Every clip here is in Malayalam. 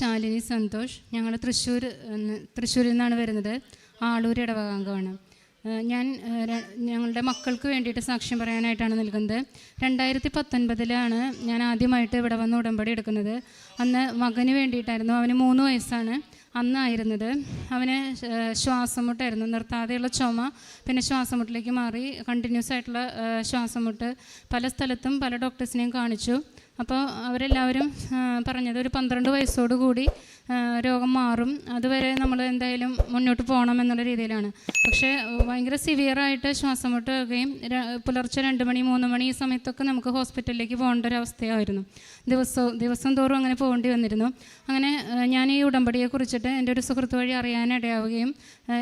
ശാലിനി സന്തോഷ് ഞങ്ങൾ തൃശ്ശൂർ തൃശ്ശൂരിൽ നിന്നാണ് വരുന്നത്. ആളൂർ ഇടവകാംഗമാണ്. ഞാൻ ഞങ്ങളുടെ മക്കൾക്ക് വേണ്ടിയിട്ട് സാക്ഷ്യം പറയാനായിട്ടാണ് നിൽക്കുന്നത്. രണ്ടായിരത്തി പത്തൊൻപതിലാണ് ഞാൻ ആദ്യമായിട്ട് ഇവിടെ വന്ന് ഉടമ്പടി എടുക്കുന്നത്. അന്ന് മകന് വേണ്ടിയിട്ടായിരുന്നു. അവന് മൂന്ന് വയസ്സാണ്. അന്നായിരുന്നത്. അവന് ശ്വാസമുട്ടായിരുന്നു. ശ്വാസം മുട്ടായിരുന്നു നിർത്താതെയുള്ള ചുമ പിന്നെ ശ്വാസം മുട്ടിലേക്ക് മാറി. കണ്ടിന്യൂസ് ആയിട്ടുള്ള ശ്വാസമുട്ട് ശ്വാസം മുട്ട് പല സ്ഥലത്തും പല ഡോക്ടേഴ്സിനെയും കാണിച്ചു. അപ്പോൾ അവരെല്ലാവരും പറഞ്ഞത് ഒരു പന്ത്രണ്ട് വയസ്സോടുകൂടി കൂടി രോഗം മാറും. അതുവരെ നമ്മൾ എന്തായാലും മുന്നോട്ട് പോകണം എന്നുള്ള രീതിയിലാണ്. പക്ഷേ ഭയങ്കര സിവിയറായിട്ട് ശ്വാസം മുട്ട് വരികയും ര- പുലർച്ചെ രണ്ട് മണി മൂന്ന് മണി ഈ സമയത്തൊക്കെ നമുക്ക് ഹോസ്പിറ്റലിലേക്ക് പോകേണ്ട ഒരു അവസ്ഥയായിരുന്നു. ദിവസവും ദിവസം തോറും അങ്ങനെ പോകേണ്ടി വന്നിരുന്നു. അങ്ങനെ ഞാൻ ഈ ഉടമ്പടിയെ കുറിച്ചിട്ട് എന്റെ ഒരു സുഹൃത്ത് വഴി അറിയാനിടയാവുകയും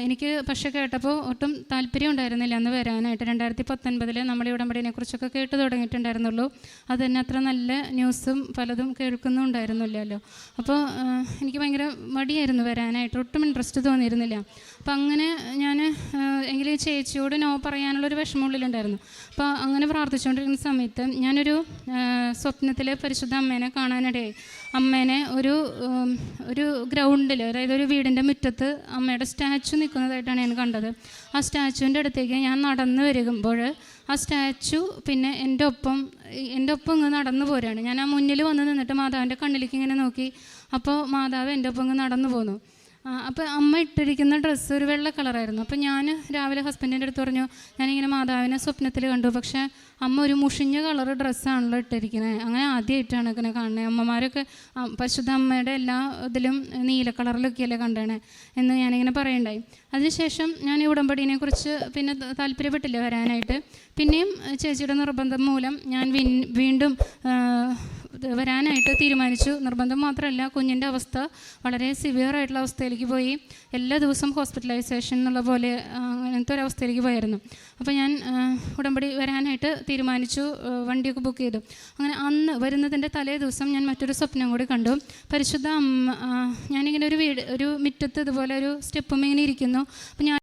എനിക്ക് പക്ഷേ കേട്ടപ്പോൾ ഒട്ടും താല്പര്യം ഉണ്ടായിരുന്നില്ല അന്ന് വരാനായിട്ട്. രണ്ടായിരത്തി പത്തൊൻപതിൽ നമ്മൾ ഈ ഉടമ്പടിനെ കുറിച്ചൊക്കെ കേട്ട് തുടങ്ങിയിട്ടുണ്ടായിരുന്നുള്ളൂ. അത് തന്നെ അത്ര നല്ല ന്യൂസും പലതും കേൾക്കുന്നുണ്ടായിരുന്നില്ലല്ലോ അപ്പോൾ എനിക്ക് ഭയങ്കര മടിയായിരുന്നു വരാനായിട്ട്. ഒട്ടും ഇൻട്രസ്റ്റ് തോന്നിയിരുന്നില്ല. അപ്പം അങ്ങനെ ഞാൻ എങ്കിലും ചേച്ചിയോട് നോ പറയാനുള്ളൊരു വിഷമമുള്ളിലുണ്ടായിരുന്നു. അപ്പോൾ അങ്ങനെ പ്രാർത്ഥിച്ചുകൊണ്ടിരിക്കുന്ന സമയത്ത് ഞാനൊരു സ്വപ്നത്തിൽ പരിശുദ്ധ അമ്മേനെ കാണാനിടയായി. അമ്മേനെ ഒരു ഒരു ഗ്രൗണ്ടിൽ അതായത് ഒരു വീടിന്റെ മുറ്റത്ത് അമ്മയുടെ സ്റ്റാച്ചു നിൽക്കുന്നതായിട്ടാണ് ഞാൻ കണ്ടത്. ആ സ്റ്റാച്ചുവിന്റെ അടുത്തേക്ക് ഞാൻ നടന്നു വരുമ്പോൾ ആ സ്റ്റാച്ചു പിന്നെ എന്റെ ഒപ്പം എന്റെ ഒപ്പം ഇങ്ങ് നടന്നു പോരാണ്. ഞാൻ ആ മുന്നിൽ വന്ന് നിന്നിട്ട് മാതാവിന്റെ കണ്ണിലേക്ക് ഇങ്ങനെ നോക്കി. അപ്പോൾ മാതാവ് എന്റെ ഒപ്പം ഇങ്ങ് നടന്നു പോന്നു. അപ്പോൾ അമ്മ ഇട്ടിരിക്കുന്ന ഡ്രസ്സ് ഒരു വെള്ള കളറായിരുന്നു അപ്പോൾ ഞാൻ രാവിലെ ഹസ്ബൻഡിന്റെ അടുത്ത് പറഞ്ഞു ഞാനിങ്ങനെ മാതാവിനെ സ്വപ്നത്തിൽ കണ്ടു. പക്ഷേ അമ്മ ഒരു മുഷിഞ്ഞ കളർ ഡ്രസ്സാണല്ലോ ഇട്ടിരിക്കുന്നത് അങ്ങനെ ആദ്യമായിട്ടാണ് ഇങ്ങനെ കാണുന്നത് അമ്മമാരൊക്കെ പശുദ്ധ അമ്മയുടെ എല്ലാ ഇതിലും നീല കളറിലൊക്കെയല്ലേ കണ്ടേണേ? എന്ന് ഞാനിങ്ങനെ പറയണ്ടായി. അതിനുശേഷം ഞാൻ ഈ ഉടമ്പടീനെ കുറിച്ച് പിന്നെ താല്പര്യപ്പെട്ടില്ല വരാനായിട്ട്. പിന്നെയും ചേച്ചിയുടെ നിർബന്ധം മൂലം ഞാൻ വീണ്ടും വരാനായിട്ട് തീരുമാനിച്ചു. നിർബന്ധം മാത്രമല്ല കുഞ്ഞിന്റെ അവസ്ഥ വളരെ സിവിയർ ആയിട്ടുള്ള അവസ്ഥയിലേക്ക് പോയി. എല്ലാ ദിവസവും ഹോസ്പിറ്റലൈസേഷൻ എന്നുള്ള പോലെ അങ്ങനത്തെ ഒരു അവസ്ഥയിലേക്ക് പോയായിരുന്നു. അപ്പോൾ ഞാൻ ഉടമ്പടി വരാനായിട്ട് തീരുമാനിച്ചു വണ്ടിയൊക്കെ ബുക്ക് ചെയ്തു. അങ്ങനെ അന്ന് വരുന്നതിന്റെ തലേ ദിവസം ഞാൻ മറ്റൊരു സ്വപ്നം കൂടി കണ്ടു. പരിശുദ്ധ അമ്മ ഞാനിങ്ങനെ ഒരു വീട് ഒരു മുറ്റത്ത് ഇതുപോലെ ഒരു സ്റ്റെപ്പും ഇങ്ങനെ ഇരിക്കുന്നു. അപ്പോൾ ഞാൻ